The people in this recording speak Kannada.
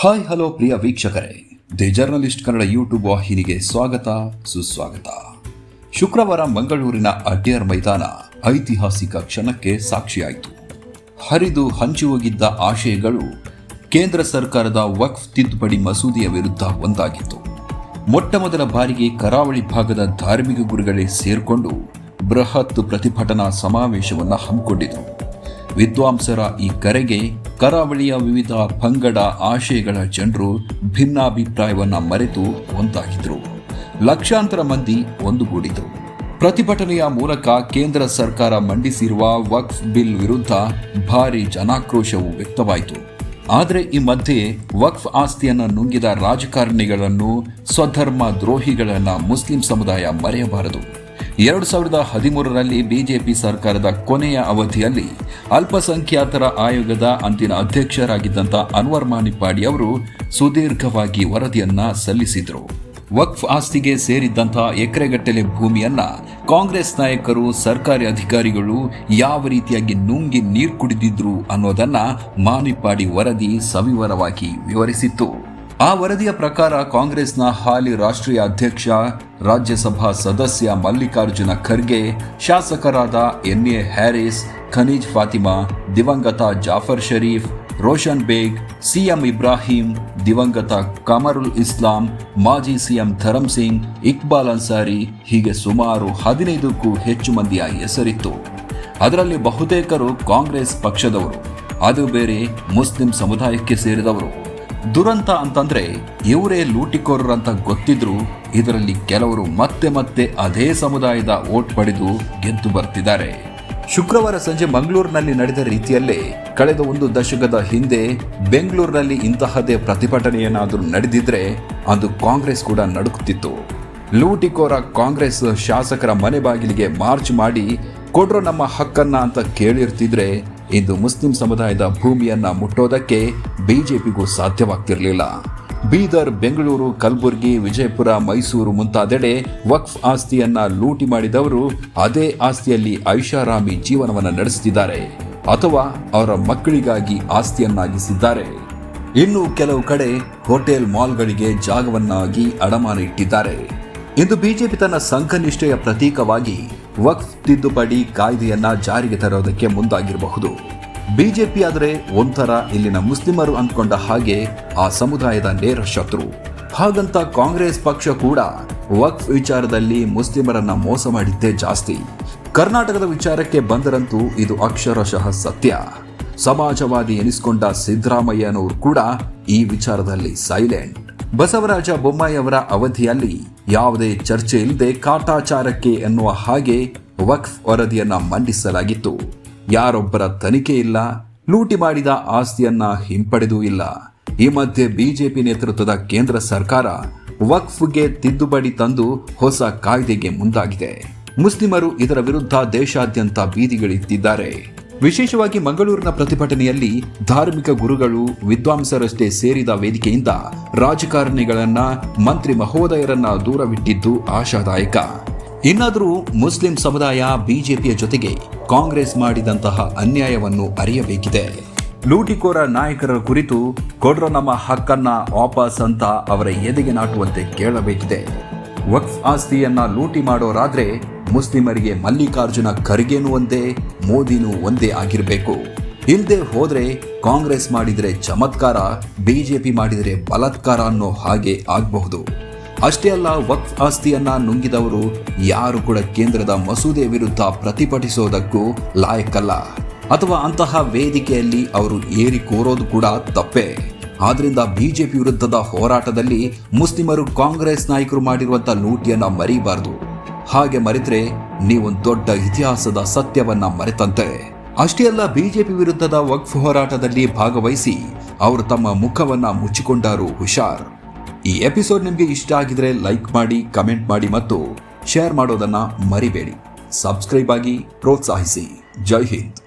ಹಾಯ್ ಹಲೋ ಪ್ರಿಯ ವೀಕ್ಷಕರೇ. ದಿ ಜರ್ನಲಿಸ್ಟ್ ಕನ್ನಡ ಯೂಟ್ಯೂಬ್ ವಾಹಿನಿಗೆ ಸ್ವಾಗತ, ಸುಸ್ವಾಗತ. ಶುಕ್ರವಾರ ಮಂಗಳೂರಿನ ಅಡ್ಡಿಯರ್ ಮೈದಾನ ಐತಿಹಾಸಿಕ ಕ್ಷಣಕ್ಕೆ ಸಾಕ್ಷಿಯಾಯಿತು. ಹರಿದು ಹಂಚಿ ಹೋಗಿದ್ದ ಆಶಯಗಳು ಕೇಂದ್ರ ಸರ್ಕಾರದ ವಕ್ಫ್ ತಿದ್ದುಪಡಿ ಮಸೂದೆಯ ವಿರುದ್ಧ ಒಂದಾಗಿತ್ತು. ಮೊಟ್ಟ ಮೊದಲ ಬಾರಿಗೆ ಕರಾವಳಿ ಭಾಗದ ಧಾರ್ಮಿಕ ಗುರುಗಳೇ ಸೇರಿಕೊಂಡು ಬೃಹತ್ ಪ್ರತಿಭಟನಾ ಸಮಾವೇಶವನ್ನು ಹಮ್ಮಿಕೊಂಡಿತು ವಿದ್ವಾಂಸರ ಈ ಕರೆಗೆ ಕರಾವಳಿಯ ವಿವಿಧ ಪಂಗಡ ಆಶಯಗಳ ಜನರು ಭಿನ್ನಾಭಿಪ್ರಾಯವನ್ನು ಮರೆತು ಒಂದಾಗಿದ್ರು ಲಕ್ಷಾಂತರ ಮಂದಿ ಒಂದುಗೂಡಿದರು. ಪ್ರತಿಭಟನೆಯ ಮೂಲಕ ಕೇಂದ್ರ ಸರ್ಕಾರ ಮಂಡಿಸಿರುವ ವಕ್ಫ್ ಬಿಲ್ ವಿರುದ್ಧ ಭಾರಿ ಜನಾಕ್ರೋಶವು ವ್ಯಕ್ತವಾಯಿತು. ಆದರೆ ಈ ಮಧ್ಯೆ ವಕ್ಫ್ ಆಸ್ತಿಯನ್ನು ನುಂಗಿದ ರಾಜಕಾರಣಿಗಳನ್ನು ಸ್ವಧರ್ಮ ದ್ರೋಹಿಗಳನ್ನು ಮುಸ್ಲಿಂ ಸಮುದಾಯ ಮರೆಯಬಾರದು. ಎರಡು ಸಾವಿರದ ಹದಿಮೂರರಲ್ಲಿ ಬಿಜೆಪಿ ಸರ್ಕಾರದ ಕೊನೆಯ ಅವಧಿಯಲ್ಲಿ ಅಲ್ಪಸಂಖ್ಯಾತರ ಆಯೋಗದ ಅಂದಿನ ಅಧ್ಯಕ್ಷರಾಗಿದ್ದಂಥ ಅನ್ವರ್ ಮಾನಿಪ್ಪಾಡಿ ಅವರು ಸುದೀರ್ಘವಾಗಿ ವರದಿಯನ್ನ ಸಲ್ಲಿಸಿದರು. ವಕ್ಫ್ ಆಸ್ತಿಗೆ ಸೇರಿದ್ದಂಥ ಎಕರೆಗಟ್ಟಲೆ ಭೂಮಿಯನ್ನ ಕಾಂಗ್ರೆಸ್ ನಾಯಕರು, ಸರ್ಕಾರಿ ಅಧಿಕಾರಿಗಳು ಯಾವ ರೀತಿಯಾಗಿ ನುಂಗಿ ನೀರು ಕುಡಿದಿದ್ರು ಅನ್ನೋದನ್ನ ಮಾನಿಪ್ಪಾಡಿ ವರದಿ ಸವಿವರವಾಗಿ ವಿವರಿಸಿತ್ತು. ಆ ವರದಿಯ ಪ್ರಕಾರ ಕಾಂಗ್ರೆಸ್ನ ಹಾಲಿ ರಾಷ್ಟ್ರೀಯ ಅಧ್ಯಕ್ಷ ರಾಜ್ಯಸಭಾ ಸದಸ್ಯ ಮಲ್ಲಿಕಾರ್ಜುನ ಖರ್ಗೆ, ಶಾಸಕರಾದ ಎನ್ ಎ ಹ್ಯಾರಿಸ್, ಖನೀಜ್ ಫಾತಿಮಾ, ದಿವಂಗತ ಜಾಫರ್ ಶರೀಫ್ ರೋಷನ್ ಬೇಗ್, ಸಿಎಂ ಇಬ್ರಾಹಿಂ, ದಿವಂಗತ ಕಮರುಲ್ ಇಸ್ಲಾಂ, ಮಾಜಿ ಸಿಎಂ ಧರಂ ಸಿಂಗ್, ಇಕ್ಬಾಲ್ ಅನ್ಸಾರಿ, ಹೀಗೆ ಸುಮಾರು ಹದಿನೈದಕ್ಕೂ ಹೆಚ್ಚು ಮಂದಿಯ ಹೆಸರಿತ್ತು. ಅದರಲ್ಲಿ ಬಹುತೇಕರು ಕಾಂಗ್ರೆಸ್ ಪಕ್ಷದವರು. ಅದು ಬೇರೆ ಮುಸ್ಲಿಂ ಸಮುದಾಯಕ್ಕೆ ಸೇರಿದವರು. ದುರಂತ ಅಂತಂದ್ರೆ ಇವರೇ ಲೂಟಿಕೋರರಂತ ಗೊತ್ತಿದ್ರು ಇದರಲ್ಲಿ ಕೆಲವರು ಮತ್ತೆ ಮತ್ತೆ ಅದೇ ಸಮುದಾಯದ ಓಟ್ ಪಡೆದು ಗೆದ್ದು ಬರ್ತಿದ್ದಾರೆ. ಶುಕ್ರವಾರ ಸಂಜೆ ಮಂಗಳೂರಿನಲ್ಲಿ ನಡೆದ ರೀತಿಯಲ್ಲೇ ಕಳೆದ ಒಂದು ದಶಕದ ಹಿಂದೆ ಬೆಂಗಳೂರಿನಲ್ಲಿ ಇಂತಹದೇ ಪ್ರತಿಭಟನೆಯೇನಾದರೂ ನಡೆದಿದ್ರೆ ಅದು ಕಾಂಗ್ರೆಸ್ ಕೂಡ ನಡುಕುತ್ತಿತ್ತು ಲೂಟಿಕೋರ ಕಾಂಗ್ರೆಸ್ ಶಾಸಕರ ಮನೆ ಬಾಗಿಲಿಗೆ ಮಾರ್ಚ್ ಮಾಡಿ ಕೊಡ್ರೋ ನಮ್ಮ ಹಕ್ಕನ್ನ ಅಂತ ಕೇಳಿರ್ತಿದ್ರೆ ಇಂದು ಮುಸ್ಲಿಂ ಸಮುದಾಯದ ಭೂಮಿಯನ್ನ ಮುಟ್ಟೋದಕ್ಕೆ ಬಿಜೆಪಿಗೂ ಸಾಧ್ಯವಾಗ್ತಿರಲಿಲ್ಲ. ಬೀದರ್, ಬೆಂಗಳೂರು, ಕಲಬುರಗಿ, ವಿಜಯಪುರ, ಮೈಸೂರು ಮುಂತಾದೆಡೆ ವಕ್ಫ್ ಆಸ್ತಿಯನ್ನ ಲೂಟಿ ಮಾಡಿದವರು ಅದೇ ಆಸ್ತಿಯಲ್ಲಿ ಐಷಾರಾಮಿ ಜೀವನವನ್ನು ನಡೆಸುತ್ತಿದ್ದಾರೆ ಅಥವಾ ಅವರ ಮಕ್ಕಳಿಗಾಗಿ ಆಸ್ತಿಯನ್ನಾಗಿಸಿದ್ದಾರೆ. ಇನ್ನು ಕೆಲವು ಕಡೆ ಹೋಟೆಲ್ ಮಾಲ್ಗಳಿಗೆ ಜಾಗವನ್ನಾಗಿ ಅಡಮಾನ ಇಟ್ಟಿದ್ದಾರೆ. ಇಂದು ಬಿಜೆಪಿ ತನ್ನ ಸಂಘನಿಷ್ಠೆಯ ಪ್ರತೀಕವಾಗಿ ವಕ್ಫ್ ತಿದ್ದುಪಡಿ ಕಾಯ್ದೆಯನ್ನ ಜಾರಿಗೆ ತರೋದಕ್ಕೆ ಮುಂದಾಗಿರಬಹುದು. ಬಿಜೆಪಿ ಆದರೆ ಒಂಥರ ಇಲ್ಲಿನ ಮುಸ್ಲಿಮರು ಅಂದ್ಕೊಂಡ ಹಾಗೆ ಆ ಸಮುದಾಯದ ನೇರ ಶತ್ರು. ಹಾಗಂತ ಕಾಂಗ್ರೆಸ್ ಪಕ್ಷ ಕೂಡ ವಕ್ಫ್ ವಿಚಾರದಲ್ಲಿ ಮುಸ್ಲಿಮರನ್ನ ಮೋಸ ಮಾಡಿದ್ದೇ ಜಾಸ್ತಿ. ಕರ್ನಾಟಕದ ವಿಚಾರಕ್ಕೆ ಬಂದರಂತೂ ಇದು ಅಕ್ಷರಶಃ ಸತ್ಯ. ಸಮಾಜವಾದಿ ಎನಿಸಿಕೊಂಡ ಸಿದ್ದರಾಮಯ್ಯನವರು ಕೂಡ ಈ ವಿಚಾರದಲ್ಲಿ ಸೈಲೆಂಟ್. ಬಸವರಾಜ ಬೊಮ್ಮಾಯಿ ಅವರ ಅವಧಿಯಲ್ಲಿ ಯಾವುದೇ ಚರ್ಚೆ ಇಲ್ಲದೆ ಕಾಟಾಚಾರಕ್ಕೆ ಎನ್ನುವ ಹಾಗೆ ವಕ್ಫ್ ವರದಿಯನ್ನ ಮಂಡಿಸಲಾಗಿತ್ತು. ಯಾರೊಬ್ಬರ ತನಿಖೆ ಇಲ್ಲ, ಲೂಟಿ ಮಾಡಿದ ಆಸ್ತಿಯನ್ನ ಹಿಂಪಡೆದೂ ಇಲ್ಲ. ಈ ಮಧ್ಯೆ ಬಿಜೆಪಿ ನೇತೃತ್ವದ ಕೇಂದ್ರ ಸರ್ಕಾರ ವಕ್ಫ್ಗೆ ತಿದ್ದುಪಡಿ ತಂದು ಹೊಸ ಕಾಯ್ದೆಗೆ ಮುಂದಾಗಿದೆ. ಮುಸ್ಲಿಮರು ಇದರ ವಿರುದ್ಧ ದೇಶಾದ್ಯಂತ ಬೀದಿಗಳಿತ್ತಿದ್ದಾರೆ ವಿಶೇಷವಾಗಿ ಮಂಗಳೂರಿನ ಪ್ರತಿಭಟನೆಯಲ್ಲಿ ಧಾರ್ಮಿಕ ಗುರುಗಳು ವಿದ್ವಾಂಸರಷ್ಟೇ ಸೇರಿದ ವೇದಿಕೆಯಿಂದ ರಾಜಕಾರಣಿಗಳನ್ನ ಮಂತ್ರಿ ಮಹೋದಯರನ್ನ ದೂರವಿಟ್ಟಿದ್ದು ಆಶಾದಾಯಕ. ಇನ್ನಾದರೂ ಮುಸ್ಲಿಂ ಸಮುದಾಯ ಬಿಜೆಪಿಯ ಜೊತೆಗೆ ಕಾಂಗ್ರೆಸ್ ಮಾಡಿದಂತಹ ಅನ್ಯಾಯವನ್ನು ಅರಿಯಬೇಕಿದೆ. ಲೂಟಿಕೋರ ನಾಯಕರ ಕುರಿತು ಕೊಡ್ರ ನಮ್ಮ ಹಕ್ಕನ್ನ ವಾಪಸ್ ಅಂತ ಅವರ ಎದೆಗೆ ನಾಟುವಂತೆ ಕೇಳಬೇಕಿದೆ. ವಕ್ಫ್ ಆಸ್ತಿಯನ್ನ ಲೂಟಿ ಮಾಡೋರಾದ್ರೆ ಮುಸ್ಲಿಮರಿಗೆ ಮಲ್ಲಿಕಾರ್ಜುನ ಖರ್ಗೆನೂ ಒಂದೇ ಮೋದಿನೂ ಒಂದೇ ಆಗಿರಬೇಕು. ಇಲ್ಲದೆ ಹೋದ್ರೆ ಕಾಂಗ್ರೆಸ್ ಮಾಡಿದರೆ ಚಮತ್ಕಾರ, ಬಿಜೆಪಿ ಮಾಡಿದರೆ ಬಲತ್ಕಾರ ಅನ್ನೋ ಹಾಗೆ ಆಗಬಹುದು. ಅಷ್ಟೇ ಅಲ್ಲ, ವಕ್ಫ್ ಆಸ್ತಿಯನ್ನ ನುಂಗಿದವರು ಯಾರು ಕೂಡ ಕೇಂದ್ರದ ಮಸೂದೆ ವಿರುದ್ಧ ಪ್ರತಿಭಟಿಸೋದಕ್ಕೂ ಲಾಯಕ್ಕಲ್ಲ ಅಥವಾ ಅಂತಹ ವೇದಿಕೆಯಲ್ಲಿ ಅವರು ಏರಿ ಕೋರೋದು ಕೂಡ ತಪ್ಪೇ. ಆದ್ರಿಂದ ಬಿಜೆಪಿ ವಿರುದ್ಧದ ಹೋರಾಟದಲ್ಲಿ ಮುಸ್ಲಿಮರು ಕಾಂಗ್ರೆಸ್ ನಾಯಕರು ಮಾಡಿರುವಂತಹ ಲೂಟಿಯನ್ನ ಮರಿಬಾರದು. ಹಾಗೆ ಮರೆತರೆ ನೀವೊಂದು ದೊಡ್ಡ ಇತಿಹಾಸದ ಸತ್ಯವನ್ನ ಮರೆತಂತೆ. ಅಷ್ಟೇ ಅಲ್ಲ, ಬಿಜೆಪಿ ವಿರುದ್ಧದ ವಕ್ಫ್ ಹೋರಾಟದಲ್ಲಿ ಭಾಗವಹಿಸಿ ಅವರು ತಮ್ಮ ಮುಖವನ್ನ ಮುಚ್ಚಿಕೊಂಡರು ಹುಷಾರ್. ಈ ಎಪಿಸೋಡ್ ನಿಮಗೆ ಇಷ್ಟ ಆಗಿದ್ರೆ ಲೈಕ್ ಮಾಡಿ, ಕಮೆಂಟ್ ಮಾಡಿ ಮತ್ತು ಶೇರ್ ಮಾಡೋದನ್ನ ಮರಿಬೇಡಿ. ಸಬ್ಸ್ಕ್ರೈಬ್ ಆಗಿ ಪ್ರೋತ್ಸಾಹಿಸಿ. ಜೈ ಹಿಂದ್.